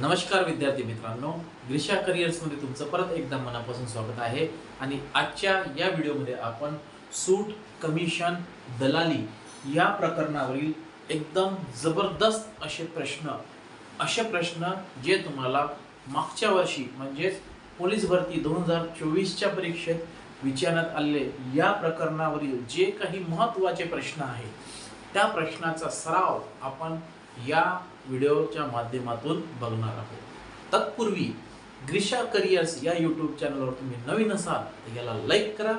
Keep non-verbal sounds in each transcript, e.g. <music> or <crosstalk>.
नमस्कार विद्यार्थी मित्रांनो ग्रीषा करिअर्समध्ये तुमचं परत एकदा मनापासून स्वागत आहे. आणि आजच्या या व्हिडिओमध्ये आपण सूट कमिशन दलाली या प्रकरणावरील एकदम जबरदस्त असे प्रश्न असे प्रश्न जे तुम्हाला मागच्या वर्षी म्हणजेच पोलीस भरती दोन हजार चोवीसच्या परीक्षेत विचारण्यात आलेले या प्रकरणावरील जे काही महत्त्वाचे प्रश्न आहेत त्या प्रश्नाचा सराव आपण या व्हिडिओच्या माध्यमातून बघणार आहोत. तत्पूर्वी ग्रिशा करिअर्स या यूट्यूब चॅनलवर तुम्ही नवीन असाल तर याला लाईक करा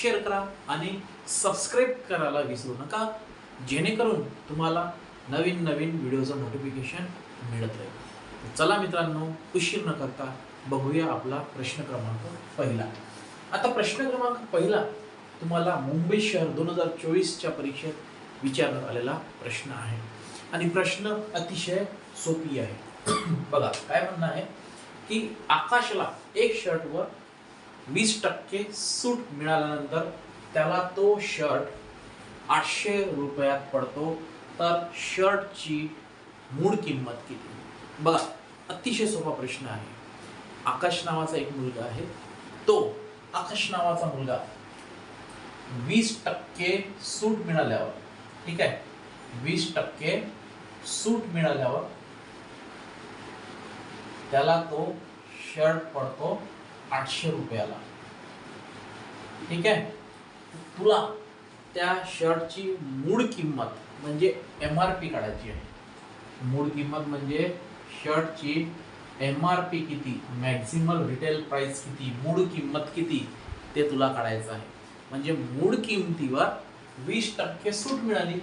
शेअर करा आणि सबस्क्राईब करायला विसरू नका. जेणेकरून तुम्हाला नवीन नवीन व्हिडिओचं नोटिफिकेशन मिळत राहील. चला मित्रांनो उशीर न करता बघूया आपला प्रश्न क्रमांक पहिला. आता प्रश्न क्रमांक पहिला तुम्हाला मुंबई शहर दोन हजार चोवीसच्या परीक्षेत विचारण्यात आलेला प्रश्न आहे. आणि प्रश्न अतिशय सोपी आहे. बघा काय म्हणणं आहे की आकाशला एक शर्टवर वीस टक्के सूट मिळाल्यानंतर त्याला तो शर्ट आठशे रुपयात पडतो. तर शर्टची मूळ किंमत किती? बघा अतिशय सोपा प्रश्न आहे. आकाश नावाचा एक मुलगा आहे. तो आकाश नावाचा मुलगा वीस टक्के सूट मिळाल्यावर ठीक आहे वीस टक्के सूट मिळाल्यावर त्याला तो शर्ट पडतो आठशे रुपयाला. ठीक आहे? तुला त्या शर्टची मूळ किंमत म्हणजे एम आर पी काढायची आहे. मूळ किंमत म्हणजे शर्टची एम आर पी किती मॅक्झिमम रिटेल प्राइस किती मूळ किंमत किती ते तुला काढायचं आहे. म्हणजे मूळ किंमतीवर वीस टक्के सूट मिळाली.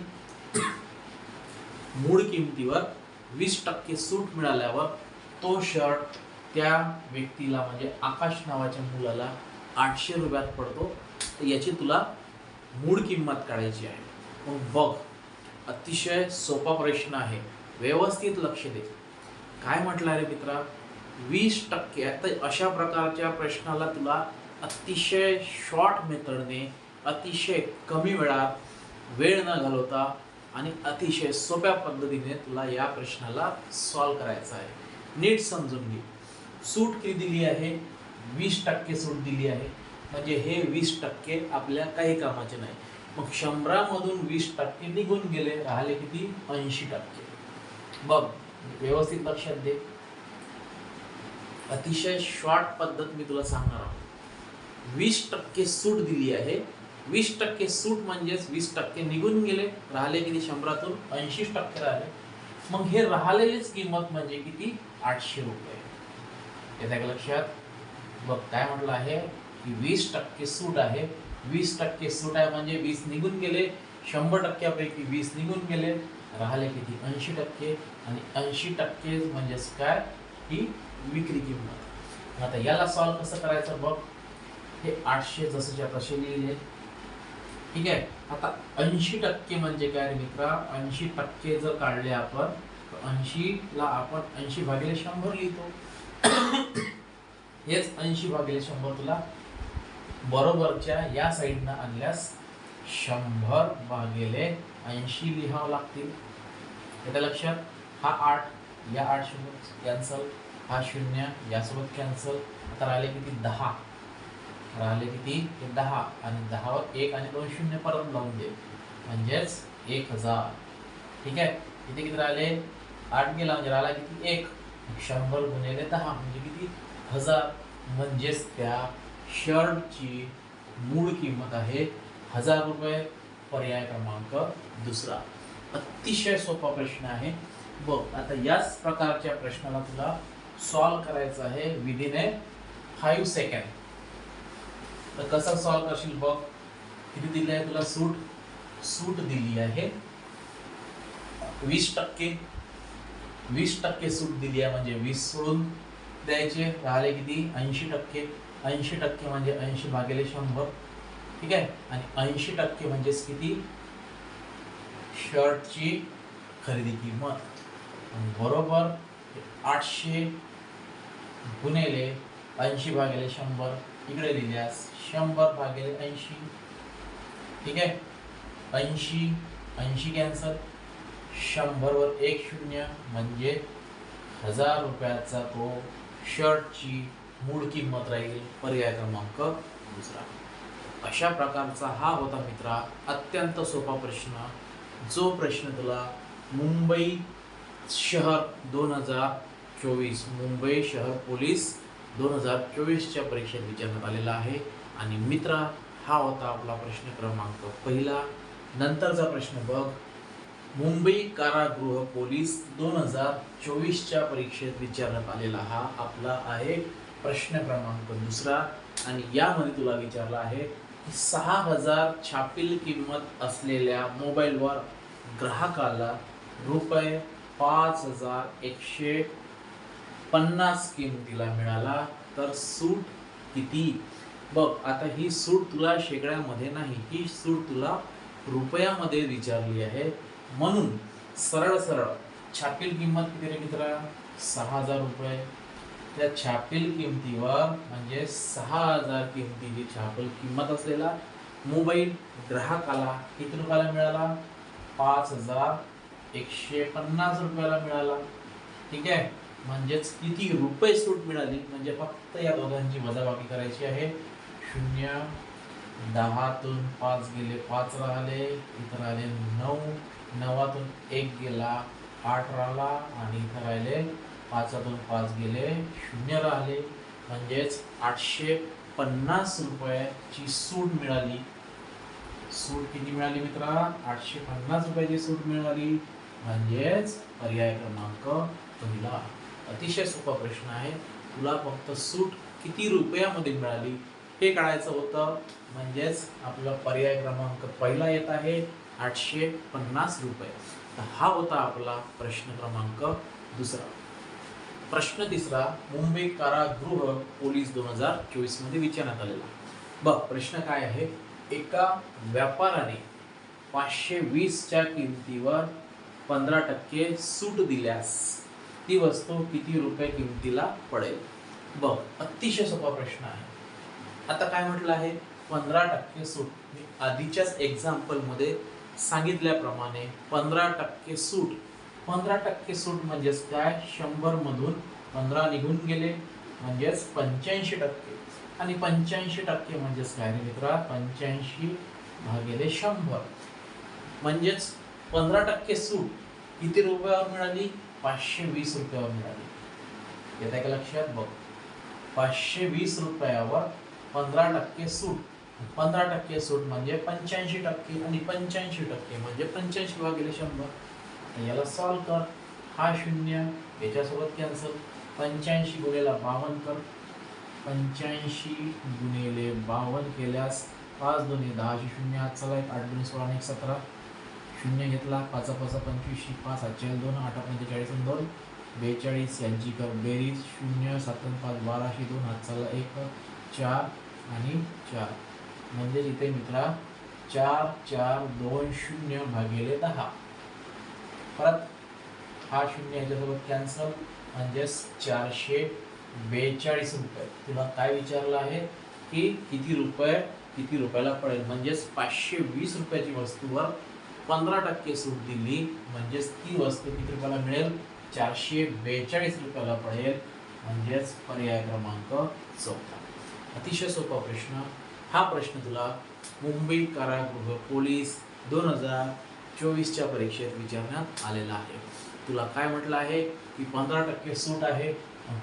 मूळ किमतीवर वीस टक्के सूट मिळाल्यावर तो शर्ट त्या व्यक्तीला म्हणजे आकाश नावाच्या मुलाला आठशे रुपयात पडतो. तर याची तुला मूळ किंमत काढायची आहे. मग बघ अतिशय सोपा प्रश्न आहे. व्यवस्थित लक्ष दे. काय म्हटलं रे मित्रा? वीस टक्के. तर अशा प्रकारच्या प्रश्नाला तुला अतिशय शॉर्ट मेथडने अतिशय कमी वेळात वेळ न घालवता आणि अतिशय सोप्या पद्धतीने तुला या प्रश्नाला सॉल्व करायचा आहे. नीट समजून घे. सूट किती दिली आहे? वीस टक्के सूट दिली आहे. म्हणजे हे वीस टक्के आपल्या काही कामाचे नाही. मग शंभरामधून वीस टक्के निघून गेले राहिले किती? ऐंशी टक्के. बघ व्यवस्थित लक्षात दे. अतिशय शॉर्ट पद्धत मी तुला सांगणार आहोत. वीस टक्के सूट दिली आहे वीस टक्के सूट म्हणजेच वीस टक्के निघून गेले राहिले किती? शंभरातून ऐंशी टक्के राहिले. मग हे राहिलेलीच किंमत म्हणजे किती? आठशे रुपये. येत्या का लक्षात. बघ काय म्हटलं आहे? की वीस टक्के सूट आहे. वीस टक्के सूट आहे म्हणजे वीस निघून गेले. शंभर टक्क्यापैकी वीस निघून गेले. राहिले किती? ऐंशी टक्के. आणि ऐंशी टक्के म्हणजेच काय? ही विक्री किंमत. आता याला सॉल्व कसं करायचं बघ? हे आठशे जसेच्या तसे लिहिले. ठीक आहे? आता ऐंशी टक्के म्हणजे काय रे मित्रा? ऐंशी टक्के जर काढले आपण तर ऐंशीला आपण ऐंशी भागिले शंभर लिहितो. हेच ऐंशी भागिले शंभर तुला बरोबरच्या या साईडनं आणल्यास शंभर भागिले ऐंशी लिहावं लागतील. येत्या लक्षात? हा आठ या आठ शून्य कॅन्सल हा शून्य यासोबत कॅन्सल आता राहिले किती? दहा. राहिले किती? दहा. आणि दहावर एक आणि दोन शून्य परत लावून दे. म्हणजेच एक हजार. ठीक आहे? इथे किती राहिले? आठ गेला. म्हणजे राहिला किती? एक. शंभर गुणिले दहा. म्हणजे किती? हजार. म्हणजेच त्या शर्टची मूळ किंमत आहे हजार रुपये. पर्याय क्रमांक दुसरा. अतिशय सोपा प्रश्न आहे. बघ आता याच प्रकारच्या प्रश्नाला तुला सॉल्व करायचं आहे विदिन ए फाईव्ह सेकंड तर कसं सॉल्व करशील बघ. किती दिली आहे तुला सूट? सूट दिली आहे. वीस टक्के. वीस टक्के सूट दिली आहे म्हणजे वीस सोडून द्यायचे. राहिले किती? ऐंशी टक्के. ऐंशी टक्के म्हणजे ऐंशी भागिले शंभर. ठीक आहे? आणि ऐंशी टक्के म्हणजेच किती? शर्टची खरेदी किंमत. बरोबर आठशे गुणेले ऐंशी भागिले शंभर. इकडे लिहिल्यास शंभर भागिले ऐंशी. ठीक आहे? ऐंशी ऐंशी कॅन्सल. शंभरवर एक शून्य म्हणजे हजार रुपयाचा तो शर्टची मूळ किंमत राहील. पर्याय क्रमांक दुसरा. अशा प्रकारचा हा होता मित्रा अत्यंत सोपा प्रश्न. जो प्रश्न तुला मुंबई शहर दोन हजार चोवीस मुंबई शहर पोलीस दोन हजार चोवीसच्या परीक्षेत विचारण्यात आलेला आहे. आणि मित्रा हा होता आपला प्रश्न क्रमांक पहिला. नंतरचा प्रश्न बघ. मुंबई कारागृह पोलीस दोन हजार चोवीसच्या परीक्षेत विचारण्यात आलेला हा आपला आहे प्रश्न क्रमांक दुसरा. आणि यामध्ये तुला विचारला आहे की सहा हजार छापील किंमत असलेल्या मोबाईलवर ग्राहकाला रुपये पाच हजार एकशे पन्नास किमतीला मिळाला तर सूट किती? बघ आता ही सूट तुला शेकड्यामध्ये नाही ही सूट तुला रुपयामध्ये विचारली आहे. म्हणून सरळ सरळ छापील किंमत किती रे मित्रा सहा हजार रुपये. त्या छापील किमतीवर म्हणजे सहा हजार किमतीची छापील किंमत असलेला मोबाईल ग्राहकाला किती रुपयाला मिळाला? पाच हजार एकशे पन्नास रुपयाला मिळाला. ठीक आहे? म्हणजेच किती रुपये सूट मिळाली? म्हणजे फक्त या दोघांची वजाबाकी करायची आहे. शून्य दहातून पाच गेले पाच राहिले इथं राहिले नऊ नवातून एक गेला आठ राहिला आणि इथं राहिले पाचातून पाच गेले शून्य राहिले. म्हणजेच आठशे पन्नास रुपयाची सूट मिळाली. सूट किती मिळाली मित्रा? आठशे पन्नास रुपयाची सूट मिळाली. म्हणजेच पर्याय क्रमांक पहिला. अतिशय सोपा प्रश्न आहे. तुला फक्त सूट किती रुपयामध्ये मिळाली? हे काढायचं होतं. म्हणजेच आपला पर्याय क्रमांक पहिला येत आहे आठशे पन्नास रुपये. तर हा होता आपला प्रश्न क्रमांक दुसरा. प्रश्न तिसरा मुंबई कारागृह पोलीस दोन हजार चोवीसमध्ये विचारण्यात आलेला. बघ प्रश्न काय आहे? एका व्यापाराने पाचशे वीसच्या किमतीवर पंधरा टक्के सूट दिल्यास ती वस्तू किती रुपये किमतीला पडेल? बघ अतिशय सोपा प्रश्न आहे. आता काय म्हटलं आहे? पंधरा टक्के सूट. मी आधीच्याच एक्झाम्पलमध्ये सांगितल्याप्रमाणे पंधरा टक्के सूट. पंधरा टक्के सूट म्हणजेच काय? शंभरमधून पंधरा निघून गेले म्हणजेच पंच्याऐंशी टक्के. आणि पंच्याऐंशी टक्के म्हणजेच काय रे मित्रा? पंच्याऐंशी भागिले शंभर. म्हणजेच पंधरा टक्के सूट किती रुपयावर मिळाली? पाचशे वीस रुपयावर मिळाली. येत आहे का लक्षात बघ. पाचशे वीस रुपयावर पंधरा टक्के सूट. पंधरा टक्के सूट म्हणजे पंच्याऐंशी टक्के आणि पंच्याऐंशी टक्के म्हणजे पंच्याऐंशी भागिले शंभर. याला सॉल्व कर. हा शून्य. याच्यासोबत कॅन्सल पंच्याऐंशी गुणेला बावन्न कर. पंच्याऐंशी गुणिले बावन्न केल्यास पाच दोन्ही दहाशे शून्य. आज चला एक आठ दोन्ही सोळा आणि एक सतरा. शून्य घेतला पाचा पाचा पंचवीसशे पाच आजच्या दोन आठ पंचेचाळीस दोन. बेचाळीस यांची कर बेरीज शून्य सात पाच बाराशे दोन हात चालला एक चार आणि चार. म्हणजे इथे मित्रा चार चार दोन शून्य भागिले दहा. परत हा शून्य याच्यासोबत कॅन्सल म्हणजेच चारशे बेचाळीस रुपये. तुला काय विचारलं आहे? की किती रुपये किती रुपयाला पडेल? म्हणजेच पाचशे वीस रुपयाची वस्तूवर पंधरा टक्के सूट दिली म्हणजेच ती वस्तू किती रुपयाला मिळेल? चारशे बेचाळीस रुपयाला पडेल म्हणजेच पर्याय क्रमांक चौथा. अतिशय सोपा प्रश्न. हा प्रश्न तुला मुंबई कारागृह पोलीस दोन हजार चोवीसच्या परीक्षेत विचारण्यात आलेला आहे. तुला काय म्हटलं आहे? की पंधरा टक्के सूट आहे.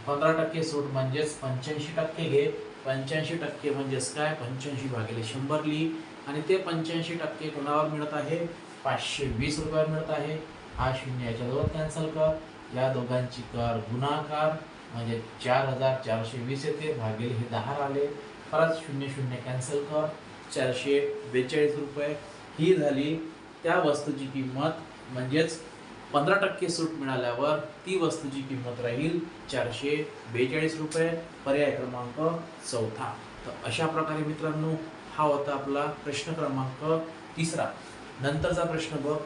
पंधरा टक्के सूट म्हणजेच पंच्याऐंशी टक्के घे. पंच्याऐंशी टक्के म्हणजेच काय? पंच्याऐंशी भागिले शंभर लिही आणि ते पंच्याऐंशी टक्के कोणावर मिळत आहे? पाचशे वीस रुपये मिळत आहे. हा शून्य याच्याजवळ कॅन्सल कर. या दोघांची कर गुणाकार म्हणजे चार हजार चारशे वीस येते. भागेल हे दहा आले परत शून्य शून्य कॅन्सल कर. चारशे बेचाळीस रुपये ही झाली. त्या वस्तूची किंमत म्हणजेच पंधरा टक्के सूट मिळाल्यावर ती वस्तूची किंमत राहील चारशे बेचाळीस रुपये. पर्याय क्रमांक चौथा. तर अशा प्रकारे मित्रांनो हा होता आपला प्रश्न क्रमांक तिसरा. नंतरचा प्रश्न बघ.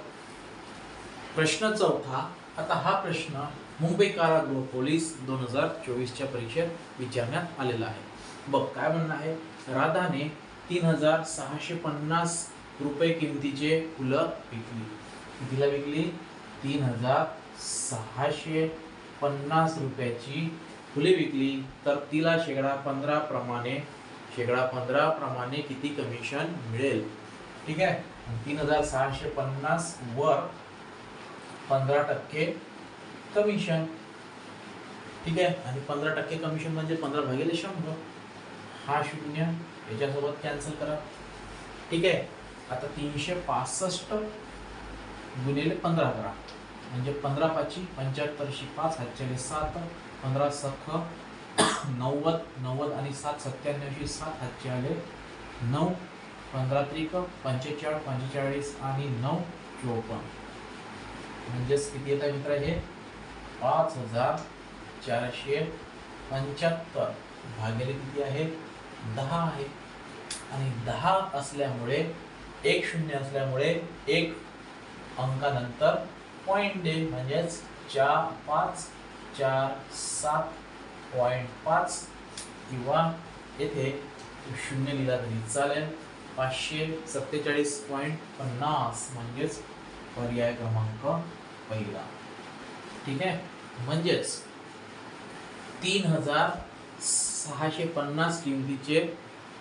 प्रश्न चौथा आता हा प्रश्न मुंबई कारागृह पोलीस दोन हजार चोवीसच्या परीक्षेत विचारण्यात आलेला आहे. बघ काय म्हणणं आहे? राधाने तीन हजार सहाशे पन्नास रुपये किमतीचे फुलं विकली. कितीला विकली? तीन हजार सहाशे पन्नास रुपयाची फुले विकली. तर तिला शेकडा पंधरा प्रमाणे शेकडा पंधरा प्रमाणे किती कमिशन मिळेल? ठीक आहे? तीन हजार सहाशे पन्नास वर पंधरा टक्के कमिशन ठीक आहे? आणि पंधरा टक्के कमिशन म्हणजे पंधरा भागिले शंभर. हा शून्य. याच्यासोबत कॅन्सल करा. ठीक आहे? आता तीनशे पासष्ट गुणिले पंधरा करा. म्हणजे पंधरा पाची पंच्याहत्तरशे पाच हातच्याले सात पंधरा सख नव्वद नव्वद आणि सात सत्त्याण्णवशे सात हातचे आले नऊ. पंधरा त्रिक पंचेचाळीस पंचेचाळीस आणि नऊ चोपन्न. म्हणजेच किती येतं मित्र हे? पाच हजार चारशे पंच्याहत्तर. भागिले किती आहे? दहा आहे. आणि दहा असल्यामुळे एक शून्य असल्यामुळे एक अंकानंतर पॉईंट डे म्हणजेच चार पाच चार सात पॉईंट पाच किंवा येथे शून्य लिहिला तरी चालेल. पाचशे सत्तेचाळीस पॉईंट पन्नास म्हणजेच पर्याय क्रमांक पहिला. ठीक आहे? म्हणजेच तीन हजार सहाशे पन्नास किमतीचे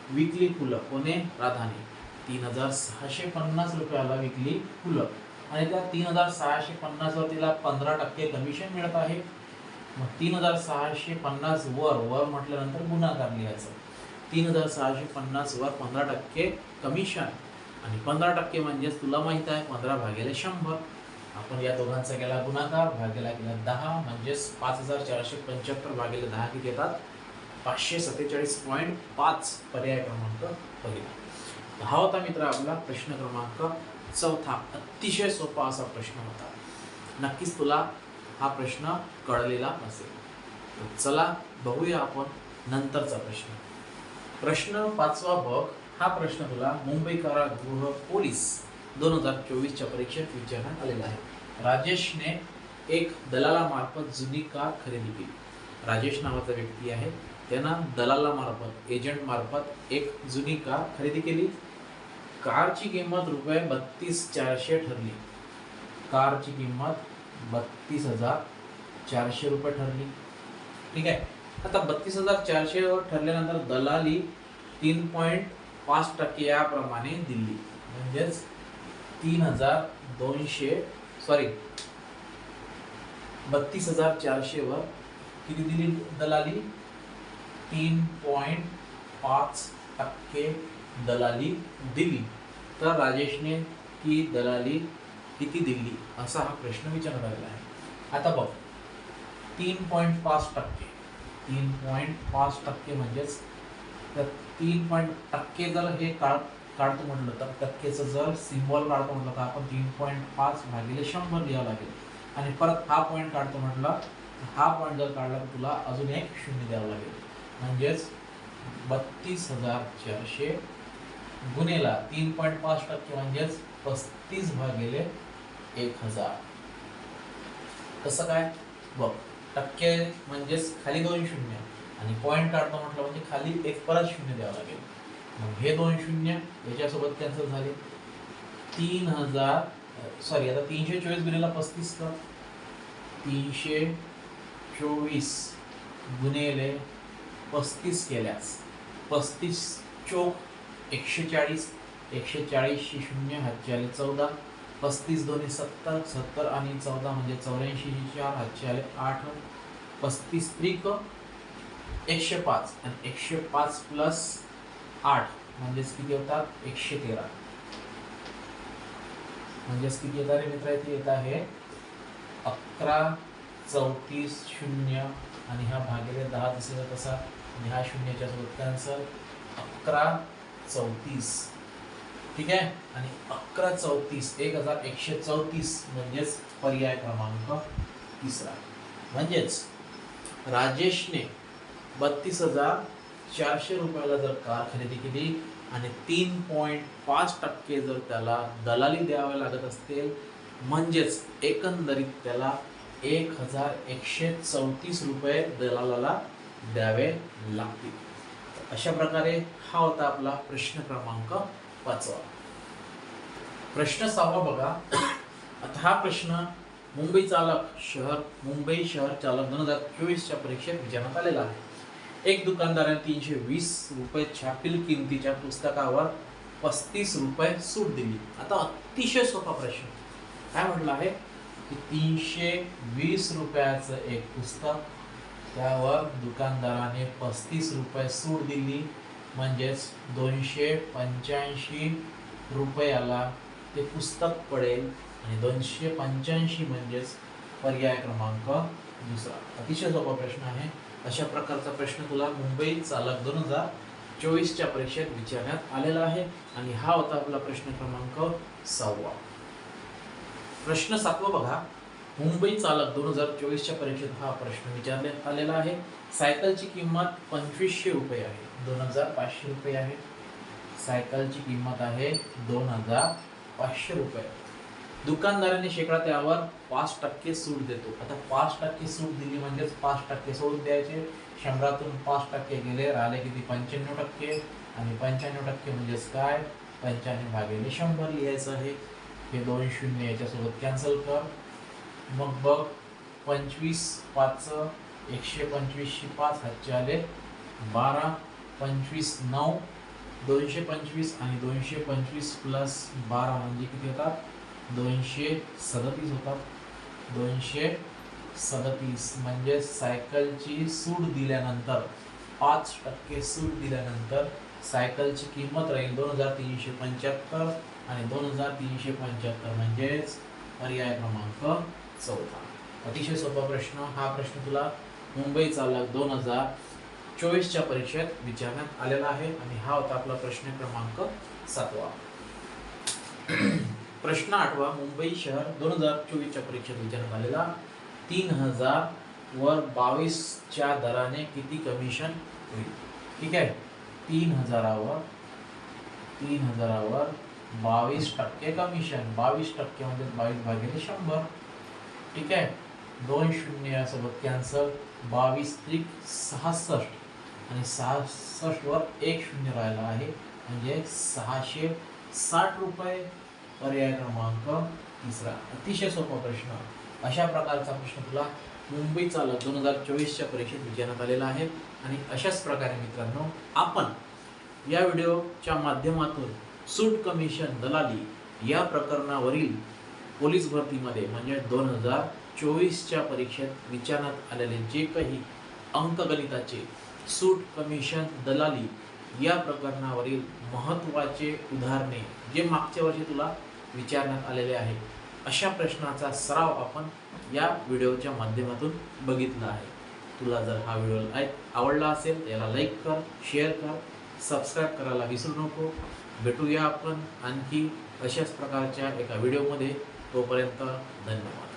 विकली फुलं. कोणे? राधाने. तीन हजार सहाशे पन्नास रुपयाला विकली फुलं. आणि त्या तीन हजार सहाशे पन्नासवर तिला पंधरा टक्के कमिशन मिळत आहे. मग तीन हजार सहाशे पन्नास वर वर म्हटल्यानंतर गुणाकार लिहायचा तीन हजार सहाशे पन्नास वर पंधरा टक्के कमिशन आणि पंधरा टक्के म्हणजेच तुला माहीत आहे पंधरा भागेले शंभर. आपण या दोघांचा केला गुणाकार भागेला केला दहा म्हणजेच पाच हजार चारशे पंच्याहत्तर भागेले दहा किती येतात? पाचशे सत्तेचाळीस पॉईंट पाच पर्याय क्रमांक पहिला हा होता मित्र आपला प्रश्न क्रमांक चौथा. अतिशय सोपा असा प्रश्न होता. नक्कीच तुला हा प्रश्न कळलेला नसेल तर चला बघूया आपण नंतरचा प्रश्न. प्रश्न पाचवा बघ. हा प्रश्न तुला मुंबई कारागृह पोलीस दोन हजार चोवीसच्या परीक्षेत विचारण्यात आलेला आहे. राजेशने एक दलालामार्फत जुनी कार खरेदी केली. राजेश नावाचा व्यक्ती आहे. त्यानं दलालामार्फत एजंटमार्फत एक जुनी कार खरेदी केली. कारची किंमत रुपये बत्तीस चारशे ठरली. कारची किंमत बत्तीस हजार चारशे रुपये ठरली. ठीक आहे? आता बत्तीस हजार चारशे ठरल्यानंतर दलाली तीन पॉईंट पाच टक्के याप्रमाणे दिली म्हणजेच तीन हजार दोनशे सॉरी बत्तीस हजार चारशेवर किती दिली दलाली? तीन पॉईंट पाच टक्के दलाली दिली. तर राजेशने ती दलाली किती दिली? असा हा प्रश्न विचारला गेला आहे. आता बघ तीन पॉईंट पाच टक्के. तीन पॉईंट पाच टक्के म्हणजेच तर तीन पॉईंट टक्के जर हे काढ काढतो म्हटलं तर टक्केचं जर सिम्बॉल काढतो म्हटलं तर आपण तीन पॉईंट पाच भागिले शंभर लिहावं लागेल. आणि परत हा पॉईंट काढतो म्हटलं तर हा पॉईंट जर काढला तर तुला अजून एक शून्य द्यावं लागेल. म्हणजेच बत्तीस हजार चारशे गुन्हेला तीन पॉईंट पाच टक्के म्हणजेच पस्तीस भागिले एक हजार. कसं काय? बघ. टक्के म्हणजेच खाली दोन शून्य. आणि पॉईंट काढतो म्हटलं म्हणजे खाली एक परत शून्य द्यावं लागेल. मग हे दोन शून्य याच्यासोबत कॅन्सल झाले. तीन हजार सॉरी आता तीनशे चोवीस गुन्हेला पस्तीस का तीनशे चोवीस गुन्हेले पस्तीस केल्यास पस्तीस चोक एकशे चाळीस एकशे चाळीसशे शून्य हजार चौदा. पस्तीस दोन्ही सत्तर सत्तर आणि चौदा म्हणजे चौऱ्याऐंशी चार हातचे आले आठ पस्तीस त्रिक एकशे पाच. आणि एकशे पाच प्लस आठ म्हणजेच किती होतात? एकशे तेरा. म्हणजेच किती येत आहे मित्र? इथे येत आहे अकरा चौतीस शून्य. आणि ह्या भागिले दहा दिसेल तसा. आणि हा शून्याच्या सोबत कॅन्सर अकरा चौतीस. ठीक आहे? आणि अकरा चौतीस एक हजार एकशे चौतीस म्हणजेच पर्याय क्रमांक तिसरा. म्हणजेच राजेशने बत्तीस हजार चारशे रुपयाला जर कार खरेदी केली आणि तीन पॉईंट पाच टक्के जर त्याला दलाली द्यावे लागत असतील म्हणजेच एकंदरीत त्याला एक हजार एकशे चौतीस रुपये दलालाला द्यावे लागतील. अशा प्रकारे हा होता आपला प्रश्न क्रमांक पाचवा प्रश्न सहावा बघा. आता हा प्रश्न मुंबई चालक शहर मुंबई शहर चालक दोन हजार चोवीसच्या परीक्षेत विचारण्यात आलेला आहे. एक दुकानदाराने तीनशे वीस रुपये छापील किमतीच्या पुस्तकावर पस्तीस रुपये सूट दिली. आता अतिशय सोपा प्रश्न. काय म्हटलं आहे? की तीनशे वीस रुपयाचं एक पुस्तक त्यावर दुकानदाराने पस्तीस रुपये सूट दिली. म्हणजेच दोनशे पंच्याऐंशी रुपयाला ते पुस्तक पडेल आणि दोनशे पंच्याऐंशी म्हणजेच पर्याय क्रमांक दुसरा. अतिशय सोपा प्रश्न आहे. अशा प्रकारचा प्रश्न तुला मुंबई चालक दोन हजार चोवीसच्या परीक्षेत विचारण्यात आलेला आहे आणि हा होता आपला प्रश्न क्रमांक सहावा. प्रश्न सातवा बघा. मुंबई चालक दोन हजार चोवीसच्या परीक्षेत हा प्रश्न विचारण्यात आलेला आहे. सायकलची किंमत पंचवीसशे रुपये आहे. दोन हजार पाचशे रुपये आहे. सायकलची किंमत आहे दोन हजार पाचशे रुपये. दुकानदाराने शेकडा त्यावर पाच टक्के सूट देतो. आता पाच टक्के सूट दिली म्हणजेच पाच टक्के सोडून द्यायचे. शंभरातून पाच टक्के गेले राहिले किती? पंच्याण्णव टक्के. आणि पंच्याण्णव टक्के म्हणजेच काय? पंच्याण्णव भागिले शंभर लिहायचं आहे. हे दोन शून्य याच्यासोबत कॅन्सल कर. मग बघ पंचवीस पाचचं एकशे पंचवीसशे पाच हातचे आले बारा. पंचवीस नऊ दोनशे पंचवीस आणि दोनशे पंचवीस प्लस बारा म्हणजे किती होतात? दोनशे सदतीस होतात. दोनशे सदतीस म्हणजे सायकलची सूट दिल्यानंतर पाच टक्के सूट दिल्यानंतर सायकलची किंमत राहील दोन हजार तीनशे पंच्याहत्तर आणि दोन हजार तीनशे पंच्याहत्तर म्हणजेच पर्याय क्रमांक चौथा. अतिशय सोपा प्रश्न. हा प्रश्न तुला मुंबई चालक दोन हजार चोवीसच्या परीक्षेत विचारण्यात आलेला आहे आणि हा होता आपला प्रश्न क्रमांक सातवा. <clears throat> प्रश्न आठवा मुंबई शहर दोन हजार चोवीसच्या परीक्षेत विचारण्यात आलेला तीन हजार वर बावीसच्या दराने किती कमिशन होईल? ठीक आहे? तीन हजारावर तीन हजारावर बावीस टक्के कमिशन बावीस टक्के म्हणजे बावीस भागिले शंभर. ठीक आहे? दोन शून्य यासोबत कॅन्सल बावीस त्रिक सहासष्ट. आणि सहासष्टवर एक शून्य राहिला आहे. म्हणजे सहाशे साठ रुपये पर्याय क्रमांक तिसरा. अतिशय सोपा प्रश्न. अशा प्रकारचा प्रश्न तुला मुंबई दोन हजार चोवीसच्या परीक्षेत विचारण्यात आलेला आहे. आणि अशाच प्रकारे मित्रांनो आपण या व्हिडिओच्या माध्यमातून सूट कमिशन दलाली या प्रकरणावरील पोलीस भरतीमध्ये म्हणजे दोन हजार चोवीसच्या परीक्षेत विचारण्यात आलेले जे काही अंकगणिताचे सूट कमिशन दलाली या प्रकरणावरील महत्त्वाचे उदाहरणे जे मागच्या वर्षी तुला विचारण्यात आलेले आहे अशा प्रश्नाचा सराव आपण या व्हिडिओच्या माध्यमातून बघितला आहे. तुला जर हा व्हिडिओ लाईक आवडला असेल तर याला लाईक कर शेअर कर सबस्क्राईब करायला विसरू नको. भेटूया आपण आणखी अशाच प्रकारच्या एका व्हिडिओमध्ये. तोपर्यंत धन्यवाद.